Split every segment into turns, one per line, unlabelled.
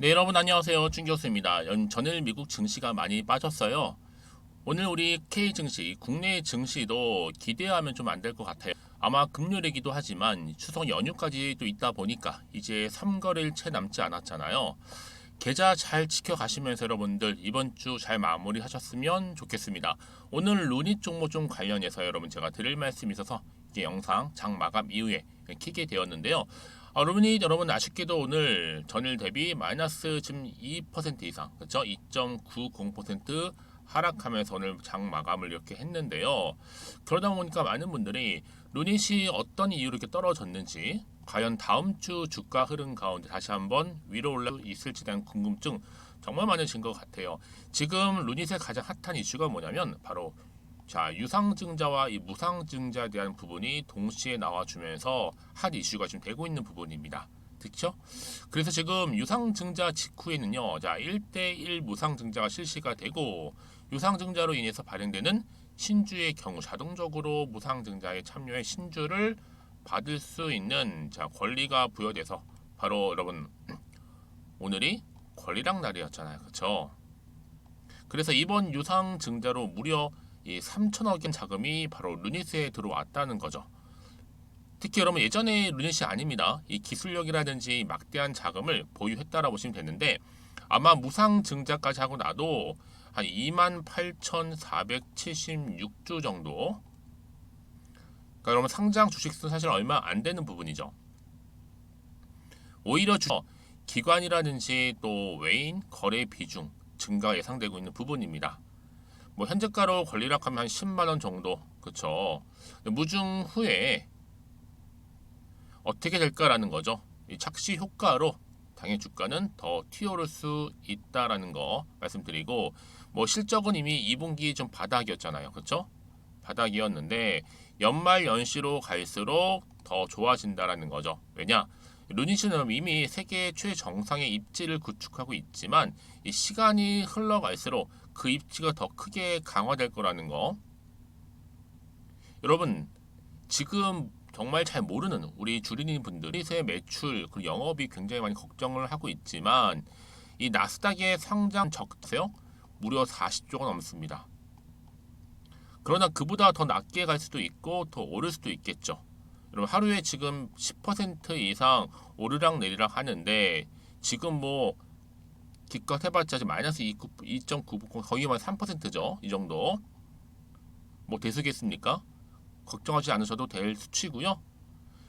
네, 여러분 안녕하세요. 준 교수입니다. 연 전일 미국 증시가 많이 빠졌어요. 오늘 우리 K 증시, 국내 증시도 기대하면 좀 안 될 것 같아요. 아마 금요일이기도 하지만 추석 연휴까지 또 있다 보니까 이제 3거래일 채 남지 않았잖아요. 계좌 잘 지켜가시면서 여러분들 이번 주 잘 마무리하셨으면 좋겠습니다. 오늘 루닛 종목 좀 관련해서 여러분 제가 드릴 말씀이 있어서 영상 장 마감 이후에 키게 되었는데요. 아, 루닛 여러분 아쉽게도 오늘 전일 대비 마이너스 지금 2% 이상 그렇죠? 2.90% 하락하면서 오늘 장 마감을 이렇게 했는데요. 그러다 보니까 많은 분들이 루닛이 어떤 이유로 이렇게 떨어졌는지 과연 다음 주 주가 흐름 가운데 다시 한번 위로 올라 있을지 대한 궁금증 정말 많으신 것 같아요. 지금 루닛의 가장 핫한 이슈가 뭐냐면 바로 자 유상증자와 이 무상증자에 대한 부분이 동시에 나와주면서 핫 이슈가 지금 되고 있는 부분입니다. 그렇죠? 그래서 지금 유상증자 직후에는요, 자 1대1 무상증자가 실시가 되고 유상증자로 인해서 발행되는 신주의 경우 자동적으로 무상증자에 참여해 신주를 받을 수 있는 자 권리가 부여돼서 바로 여러분 오늘이 권리랑 날이었잖아요, 그렇죠? 그래서 이번 유상증자로 무려 이 3천억 원 자금이 바로 루닛에 들어왔다는 거죠. 특히 여러분 예전에 루닛이 아닙니다. 이 기술력이라든지 막대한 자금을 보유했다라고 보시면 되는데 아마 무상 증자까지 하고 나도 한 28,476주 정도. 그러니까 여러분 상장 주식수는 사실 얼마 안 되는 부분이죠. 오히려 주 기관이라든지 또 외인 거래 비중 증가 예상되고 있는 부분입니다. 뭐 현재가로 권리락 하면 한 10만 원 정도 그렇죠. 무중 후에 어떻게 될까라는 거죠. 이 착시 효과로 당연 주가는 더 튀어오를 수 있다라는 거 말씀드리고 뭐 실적은 이미 2분기 좀 바닥이었잖아요. 그렇죠? 바닥이었는데 연말 연시로 갈수록 더 좋아진다라는 거죠. 왜냐? 루닛은 이미 세계 최정상의 입지를 구축하고 있지만 이 시간이 흘러갈수록 그 입지가 더 크게 강화될 거라는 거. 여러분 지금 정말 잘 모르는 우리 주린이 분들이 새 매출 그리고 영업이 굉장히 많이 걱정을 하고 있지만 이 나스닥의 상장 적세요 무려 40조가 넘습니다. 그러나 그보다 더 낮게 갈 수도 있고 더 오를 수도 있겠죠. 여러분 하루에 지금 10% 이상 오르락 내리락 하는데 지금 뭐 기껏 해봤자 지금 마이너스 2.9 거의 만 3%죠. 이 정도. 뭐 대수겠습니까? 걱정하지 않으셔도 될 수치고요.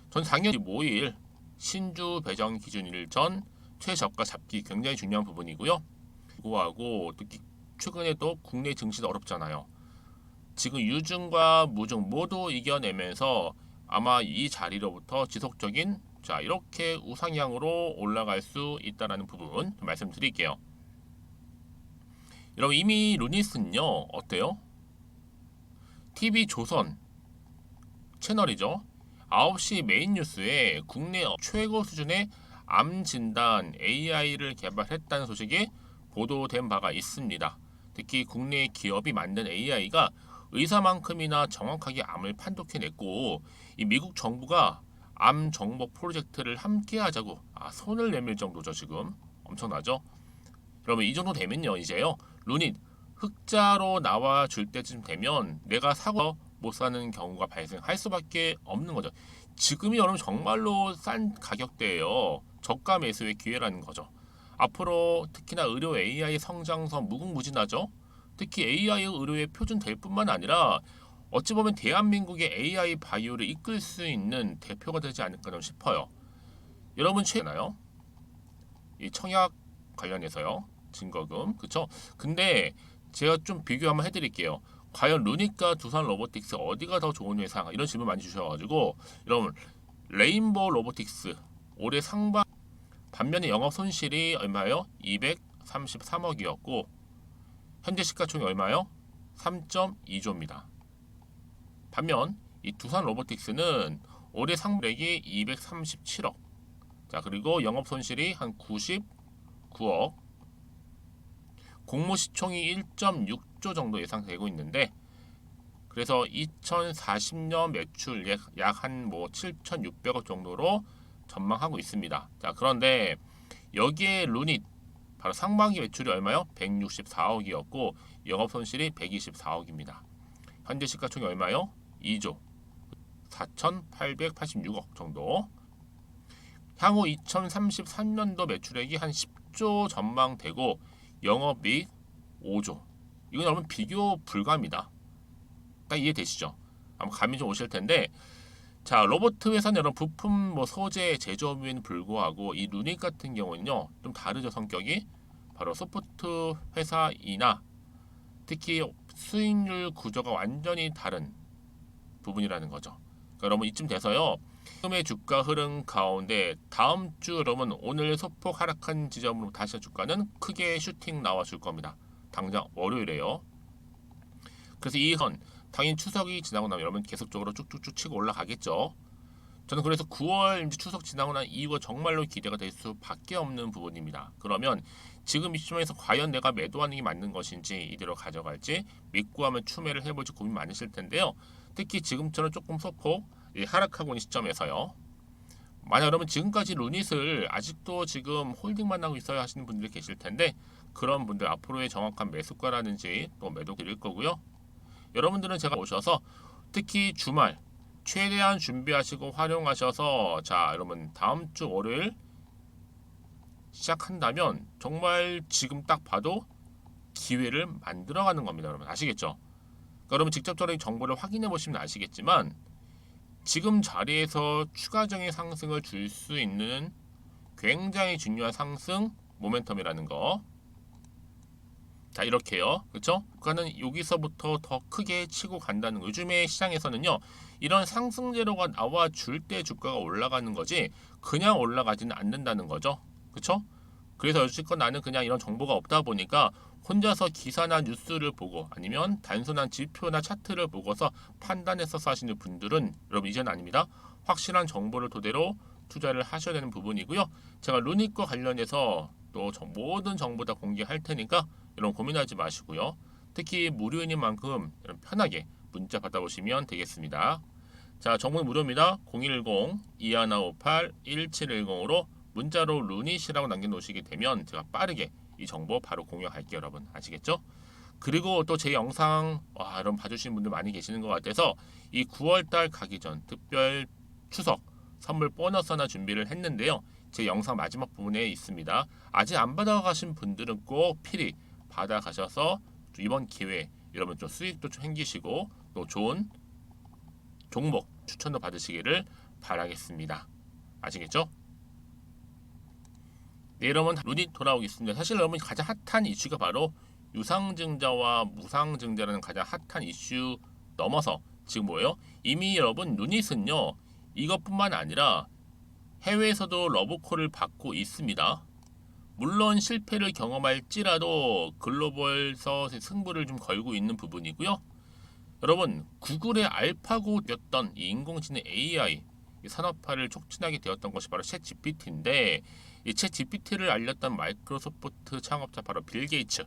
전 당연히 모일 신주 배정 기준일 전 최저가 잡기 굉장히 중요한 부분이고요. 그거하고 특히 최근에도 국내 증시도 어렵잖아요. 지금 유증과 무증 모두 이겨내면서 아마 이 자리로부터 지속적인 자 이렇게 우상향으로 올라갈 수 있다라는 부분 말씀드릴게요. 여러분 이미 루니스는요 어때요? TV 조선 채널이죠. 9시 메인 뉴스에 국내 최고 수준의 암 진단 AI를 개발했다는 소식이 보도된 바가 있습니다. 특히 국내 기업이 만든 AI가 의사만큼이나 정확하게 암을 판독해냈고 이 미국 정부가 암 정복 프로젝트를 함께 하자고 아, 손을 내밀 정도죠 지금 엄청나죠? 여러분 이 정도 되면요 이제요 루닛 흑자로 나와 줄 때쯤 되면 내가 사고 못 사는 경우가 발생할 수밖에 없는 거죠. 지금이 여러분 정말로 싼 가격대예요. 저가 매수의 기회라는 거죠. 앞으로 특히나 의료 AI 성장성 무궁무진하죠. 특히 AI 의료의 표준 될 뿐만 아니라 어찌 보면 대한민국의 AI 바이오를 이끌 수 있는 대표가 되지 않을까 싶어요. 여러분 최나요? 이 청약 관련해서요. 증거금 그쵸? 근데 제가 좀 비교 한번 해드릴게요. 과연 루닉과 두산 로보틱스 어디가 더 좋은 회사? 이런 질문 많이 주셔가지고 여러분 레인보우 로보틱스 올해 상반 반면에 영업 손실이 얼마요? 233억이었고 현재 시가총이 얼마요? 3.2조입니다. 반면 이 두산 로보틱스는 올해 상반액이 237억. 자 그리고 영업 손실이 한 99억. 공모 시총이 1.6조 정도 예상되고 있는데 그래서 2040년 매출 약 한뭐 7,600억 정도로 전망하고 있습니다. 자, 그런데 여기에 루닛 바로 상반기 매출이 얼마요? 164억이었고 영업 손실이 124억입니다. 현재 시가총이 얼마요? 2조 4,886억 정도. 향후 2033년도 매출액이 한 10조 전망되고 영업이익 5조. 이건 여러분 비교 불가입니다. 딱 이해되시죠? 아마 감이 좀 오실 텐데 자 로버트 회사는 여러분 부품 뭐 소재 제조업에는 불구하고 이 루닉 같은 경우는요 좀 다르죠 성격이 바로 소프트 회사이나 특히 수익률 구조가 완전히 다른 부분이라는 거죠. 그러니까 여러분 이쯤 돼서요. 지금의 주가 흐름 가운데 다음 주 여러분 오늘 소폭 하락한 지점으로 다시 주가는 크게 슈팅 나와줄 겁니다. 당장 월요일에요. 그래서 이선 당연히 추석이 지나고 나면 여러분 계속적으로 쭉쭉쭉 치고 올라가겠죠. 저는 그래서 9월 이제 추석 지나고 난 이후가 정말로 기대가 될 수밖에 없는 부분입니다. 그러면 지금 이 시점에서 과연 내가 매도하는 게 맞는 것인지 이대로 가져갈지 믿고 하면 추매를 해볼지 고민 많으실 텐데요. 특히 지금처럼 조금 소폭 이 하락하고 있는 시점에서요. 만약 여러분 지금까지 루닛을 아직도 지금 홀딩만 하고 있어야 하시는 분들이 계실 텐데 그런 분들 앞으로의 정확한 매수가라든지 또 매도 드릴 거고요. 여러분들은 제가 오셔서 특히 주말 최대한 준비하시고 활용하셔서 자 여러분 다음 주 월요일 시작한다면 정말 지금 딱 봐도 기회를 만들어가는 겁니다 여러분 아시겠죠? 그러니까 여러분 직접적인 정보를 확인해 보시면 아시겠지만 지금 자리에서 추가적인 상승을 줄 수 있는 굉장히 중요한 상승 모멘텀이라는 거. 자 이렇게요. 그렇죠? 그러니까는 여기서부터 더 크게 치고 간다는 거. 요즘에 시장에서는요 이런 상승 재료가 나와 줄 때 주가가 올라가는 거지 그냥 올라가지는 않는다는 거죠. 그렇죠? 그래서 여지껏 나는 그냥 이런 정보가 없다 보니까 혼자서 기사나 뉴스를 보고 아니면 단순한 지표나 차트를 보고서 판단해서 하시는 분들은 여러분 이제는 아닙니다. 확실한 정보를 토대로 투자를 하셔야 되는 부분이고요. 제가 루닉과 관련해서 또 정- 모든 정보 다 공개할 테니까 이런 고민하지 마시고요. 특히 무료인 만큼 편하게 문자 받아보시면 되겠습니다. 자, 정보는 무료입니다. 010-2158-1710으로 문자로 루닛이라고 남겨놓으시게 되면 제가 빠르게 이 정보 바로 공유할게요, 여러분. 아시겠죠? 그리고 또 제 영상 와, 여러분 봐주시는 분들 많이 계시는 것 같아서 이 9월달 가기 전 특별 추석 선물 보너스 하나 준비를 했는데요. 제 영상 마지막 부분에 있습니다. 아직 안 받아가신 분들은 꼭 필히 받아가셔서 이번 기회에 여러분 좀 수익도 좀 챙기시고 또 좋은 종목 추천도 받으시기를 바라겠습니다. 아시겠죠? 네, 여러분 루닛 돌아오겠습니다. 사실 여러분 가장 핫한 이슈가 바로 유상증자와 무상증자라는 가장 핫한 이슈 넘어서 지금 뭐예요? 이미 여러분 루닛은요 이것뿐만 아니라 해외에서도 러브콜을 받고 있습니다. 물론 실패를 경험할지라도 글로벌서 승부를 좀 걸고 있는 부분이고요. 여러분 구글의 알파고였던 이 인공지능 AI 이 산업화를 촉진하게 되었던 것이 바로 챗 GPT인데 이챗 GPT를 알렸던 마이크로소프트 창업자 바로 빌 게이츠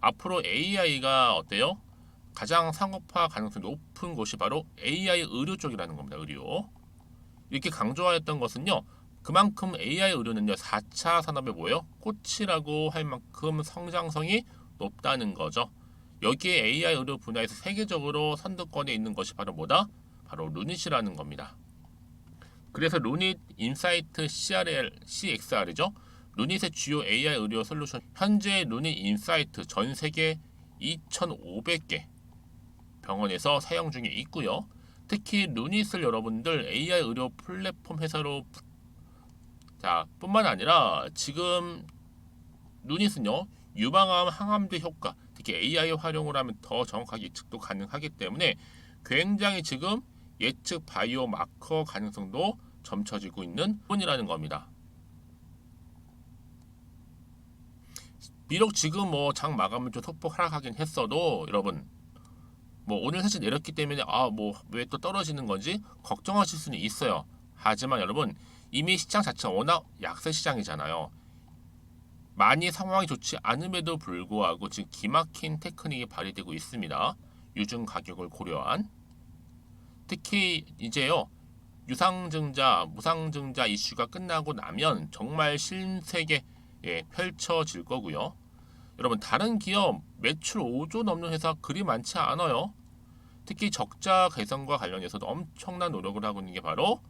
앞으로 AI가 어때요? 가장 상업화 가능성이 높은 곳이 바로 AI 의료 쪽이라는 겁니다. 의료 이렇게 강조하였던 것은요. 그만큼 AI 의료는요 4차 산업에 뭐예요? 꽃이라고 할 만큼 성장성이 높다는 거죠. 여기에 AI 의료 분야에서 세계적으로 선두권에 있는 것이 바로 뭐다? 바로 루닛이라는 겁니다. 그래서 루닛 인사이트 CRL, CXR이죠. 루닛의 주요 AI 의료 솔루션 현재 루닛 인사이트 전 세계 2,500개 병원에서 사용 중에 있고요. 특히 루닛을 여러분들 AI 의료 플랫폼 회사로 자 뿐만 아니라 지금 루닛은요 유방암 항암제 효과 특히 AI 활용을 하면 더 정확하게 예측도 가능하기 때문에 굉장히 지금 예측 바이오 마커 가능성도 점쳐지고 있는 부분이라는 겁니다. 비록 지금 뭐 장 마감을 좀 소폭 하락하긴 했어도 여러분 뭐 오늘 사실 내렸기 때문에 아 뭐 왜 또 떨어지는 건지 걱정하실 수는 있어요. 하지만 여러분 이미 시장 자체가 워낙 약세 시장이잖아요. 많이 상황이 좋지 않음에도 불구하고 지금 기막힌 테크닉이 발휘되고 있습니다. 유증 가격을 고려한 특히 이제요 유상증자, 무상증자 이슈가 끝나고 나면 정말 신세계 예, 펼쳐질 거고요. 여러분 다른 기업 매출 5조 넘는 회사 그리 많지 않아요. 특히 적자 개선과 관련해서도 엄청난 노력을 하고 있는 게 바로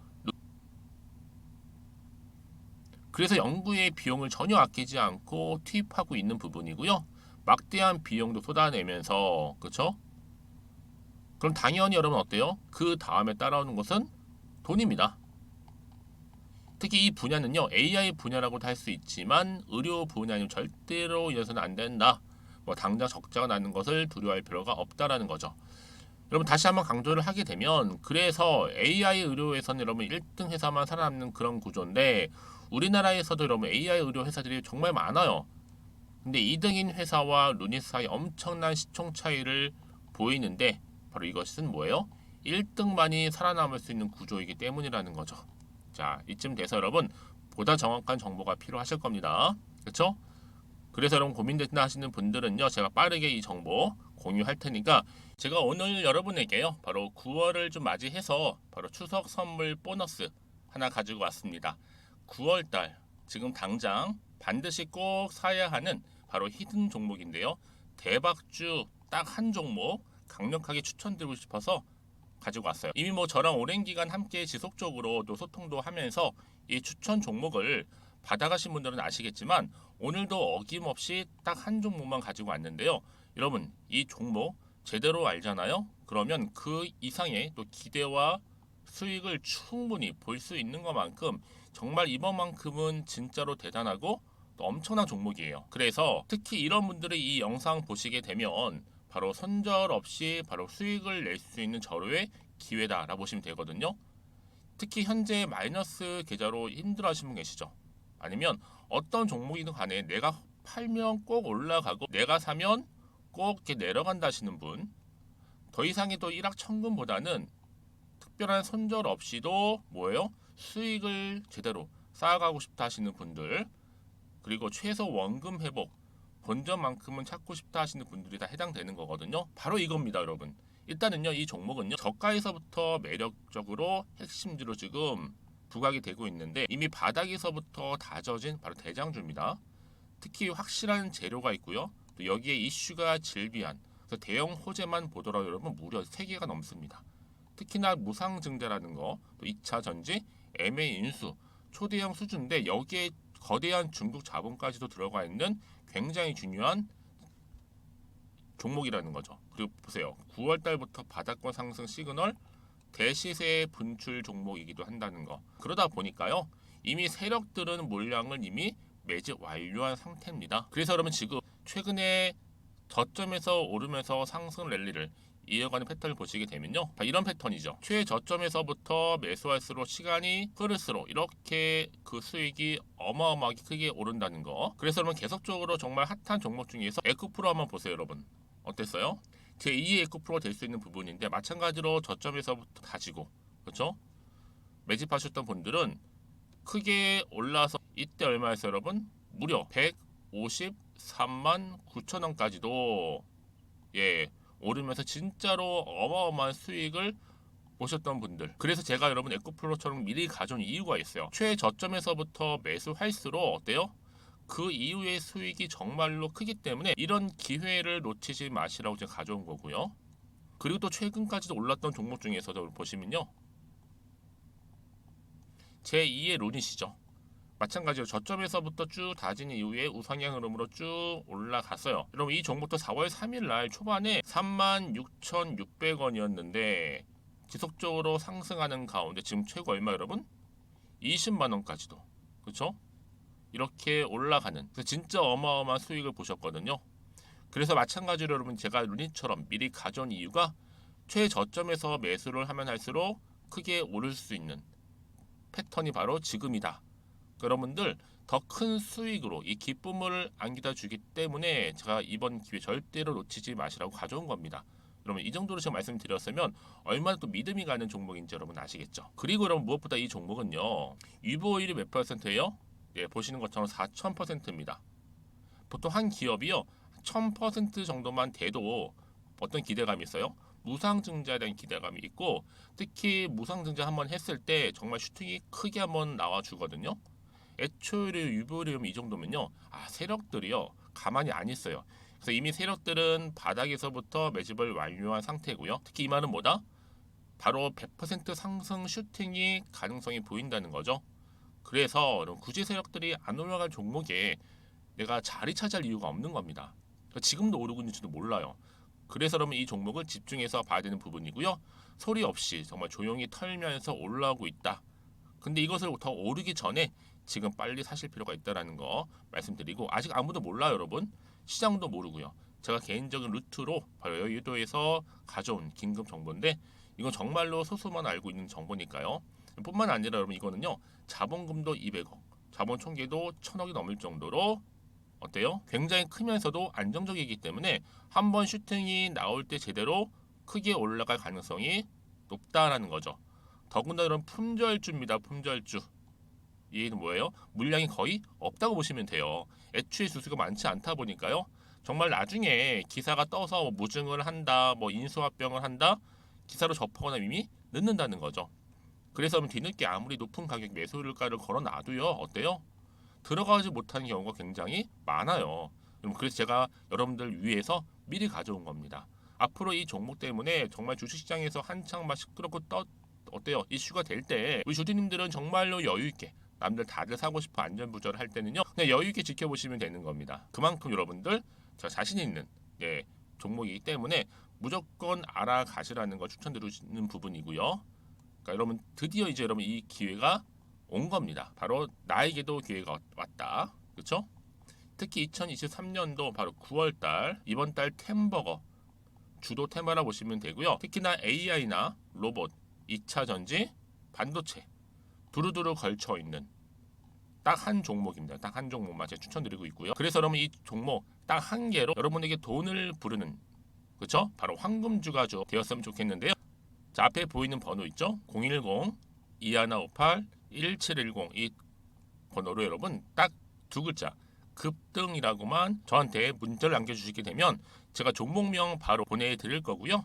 그래서 연구의 비용을 전혀 아끼지 않고 투입하고 있는 부분이고요. 막대한 비용도 쏟아내면서 그렇죠? 그럼 당연히 여러분 어때요? 그 다음에 따라오는 것은 돈입니다. 특히 이 분야는요 AI 분야라고도 할 수 있지만 의료 분야는 절대로 이어서는 안 된다. 뭐 당장 적자가 나는 것을 두려워할 필요가 없다라는 거죠. 여러분 다시 한번 강조를 하게 되면 그래서 AI 의료에서는 여러분 1등 회사만 살아남는 그런 구조인데 우리나라에서도 여러분 AI 의료 회사들이 정말 많아요. 근데 2등인 회사와 루니스 사이 엄청난 시총 차이를 보이는데 바로 이것은 뭐예요? 1등만이 살아남을 수 있는 구조이기 때문이라는 거죠. 자, 이쯤 돼서 여러분 보다 정확한 정보가 필요하실 겁니다. 그렇죠? 그래서 여러분 고민되나 하시는 분들은요, 제가 빠르게 이 정보 공유할 테니까 제가 오늘 여러분에게요, 바로 9월을 좀 맞이해서 바로 추석 선물 보너스 하나 가지고 왔습니다. 9월달 지금 당장 반드시 꼭 사야 하는 바로 히든 종목인데요. 대박주 딱 한 종목 강력하게 추천드리고 싶어서 가지고 왔어요. 이미 뭐 저랑 오랜 기간 함께 지속적으로 또 소통도 하면서 이 추천 종목을 받아가신 분들은 아시겠지만 오늘도 어김없이 딱 한 종목만 가지고 왔는데요. 여러분 이 종목 제대로 알잖아요. 그러면 그 이상의 또 기대와 수익을 충분히 볼 수 있는 것만큼 정말 이번만큼은 진짜로 대단하고 또 엄청난 종목이에요. 그래서 특히 이런 분들이 이 영상 보시게 되면 바로 손절 없이 바로 수익을 낼 수 있는 절호의 기회다라고 보시면 되거든요. 특히 현재 마이너스 계좌로 힘들어 하시는 분 계시죠? 아니면 어떤 종목이든 간에 내가 팔면 꼭 올라가고 내가 사면 꼭 이렇게 내려간다 하시는 분. 더 이상의 또 일확천금보다는 특별한 손절 없이도 뭐예요? 수익을 제대로 쌓아가고 싶다 하시는 분들 그리고 최소 원금 회복 본전만큼은 찾고 싶다 하시는 분들이 다 해당되는 거거든요. 바로 이겁니다, 여러분. 일단은요, 이 종목은요, 저가에서부터 매력적으로 핵심주로 지금 부각이 되고 있는데 이미 바닥에서부터 다져진 바로 대장주입니다. 특히 확실한 재료가 있고요. 또 여기에 이슈가 질비한 그래서 대형 호재만 보더라도 여러분 무려 3개가 넘습니다. 특히나 무상증자라는 거, 또 2차 전지, MA 인수, 초대형 수준인데 여기에 거대한 중국 자본까지도 들어가 있는 굉장히 중요한 종목이라는 거죠. 그리고 보세요. 9월 달부터 바닥권 상승 시그널 대시세 분출 종목이기도 한다는 거. 그러다 보니까요. 이미 세력들은 물량을 이미 매집 완료한 상태입니다. 그래서 여러분 지금 최근에 저점에서 오르면서 상승 랠리를 이어가는 패턴을 보시게 되면요. 자, 이런 패턴이죠. 최저점에서부터 매수할수록 시간이 흐를수록 이렇게 그 수익이 어마어마하게 크게 오른다는 거. 그래서 여러분 계속적으로 정말 핫한 종목 중에서 에코프로 한번 보세요, 여러분. 어땠어요? 제 2의 에코프로가 될 수 있는 부분인데 마찬가지로 저점에서부터 다지고 그렇죠? 매집하셨던 분들은 크게 올라서 이때 얼마였어요, 여러분? 무려 153만 9천 원까지도 예 오르면서 진짜로 어마어마한 수익을 보셨던 분들. 그래서 제가 여러분 에코프로처럼 미리 가져온 이유가 있어요. 최저점에서부터 매수할수록 어때요? 그 이후의 수익이 정말로 크기 때문에 이런 기회를 놓치지 마시라고 제가 가져온 거고요. 그리고 또 최근까지도 올랐던 종목 중에서도 보시면요. 제2의 론이시죠. 마찬가지로 저점에서부터 쭉 다진 이후에 우상향 흐름으로 쭉 올라갔어요. 여러분 이 종목도 4월 3일 날 초반에 36,600원이었는데 지속적으로 상승하는 가운데 지금 최고 얼마 여러분? 20만 원까지도. 그렇죠? 이렇게 올라가는 진짜 어마어마한 수익을 보셨거든요. 그래서 마찬가지로 여러분 제가 루니처럼 미리 가져온 이유가 최저점에서 매수를 하면 할수록 크게 오를 수 있는 패턴이 바로 지금이다. 여러분들 더 큰 수익으로 이 기쁨을 안기다 주기 때문에 제가 이번 기회 절대로 놓치지 마시라고 가져온 겁니다. 여러분 이 정도로 제가 말씀드렸으면 얼마나 또 믿음이 가는 종목인지 여러분 아시겠죠? 그리고 여러분 무엇보다 이 종목은요 유보율이 몇 퍼센트예요? 예, 보시는 것처럼 4,000%입니다. 보통 한 기업이요 1,000% 정도만 돼도 어떤 기대감이 있어요? 무상증자에 대한 기대감이 있고 특히 무상증자 한번 했을 때 정말 슈팅이 크게 한번 나와 주거든요. 애초에 유보리움 이 정도면요. 아 세력들이요 가만히 안 있어요. 그래서 이미 세력들은 바닥에서부터 매집을 완료한 상태고요. 특히 이 말은 뭐다? 바로 100% 상승 슈팅이 가능성이 보인다는 거죠. 그래서 굳이 세력들이 안 올라갈 종목에 내가 자리 차지할 이유가 없는 겁니다. 그러니까 지금도 오르고 있는지도 몰라요. 그래서 여러분 이 종목을 집중해서 봐야 되는 부분이고요. 소리 없이 정말 조용히 털면서 올라오고 있다. 근데 이것을 더 오르기 전에 지금 빨리 사실 필요가 있다라는 거 말씀드리고 아직 아무도 몰라요, 여러분. 시장도 모르고요. 제가 개인적인 루트로 바로 여의도에서 가져온 긴급 정보인데 이건 정말로 소수만 알고 있는 정보니까요. 뿐만 아니라 여러분 이거는요. 자본금도 200억, 자본 총계도 1000억이 넘을 정도로 어때요? 굉장히 크면서도 안정적이기 때문에 한번 슈팅이 나올 때 제대로 크게 올라갈 가능성이 높다라는 거죠. 더군다나 이런 품절주입니다. 품절주. 얘는 뭐예요? 물량이 거의 없다고 보시면 돼요. 애초에 수수가 많지 않다 보니까요. 정말 나중에 기사가 떠서 뭐 무증을 한다, 뭐 인수합병을 한다, 기사로 접하거나 이미 늦는다는 거죠. 그래서 뒤늦게 아무리 높은 가격 매수가를 걸어놔도요, 어때요? 들어가지 못하는 경우가 굉장히 많아요. 그럼 그래서 제가 여러분들 위해서 미리 가져온 겁니다. 앞으로 이 종목 때문에 정말 주식시장에서 한창 막 시끄럽고 떠 어때요? 이슈가 될 때 우리 주주님들은 정말로 여유 있게 남들 다들 사고 싶어 안전부절을 할 때는요 그냥 여유 있게 지켜보시면 되는 겁니다. 그만큼 여러분들 저 자신 있는 예, 종목이기 때문에 무조건 알아가시라는 걸 추천드리는 부분이고요. 그러니까 여러분 드디어 이제 여러분 이 기회가 온 겁니다. 바로 나에게도 기회가 왔다. 그렇죠? 특히 2023년도 바로 9월달 이번 달 템버거 주도 테마라 보시면 되고요. 특히나 AI나 로봇, 2차 전지, 반도체 두루두루 걸쳐 있는 딱 한 종목입니다. 딱 한 종목만 제가 추천드리고 있고요. 그래서 여러분 이 종목 딱 한 개로 여러분에게 돈을 부르는 그렇죠? 바로 황금주가죠 되었으면 좋겠는데요. 자 앞에 보이는 번호 있죠? 010 2158 1710 이 번호로 여러분 딱 두 글자 급등이라고만 저한테 문자를 남겨주시게 되면 제가 종목명 바로 보내드릴 거고요.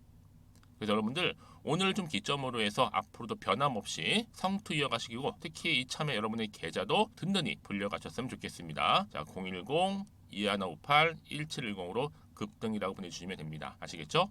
그래서 여러분들 오늘 좀 기점으로 해서 앞으로도 변함없이 성투 이어가시고 특히 이참에 여러분의 계좌도 든든히 불려가셨으면 좋겠습니다. 자, 010 2158 1710으로 급등이라고 보내주시면 됩니다. 아시겠죠?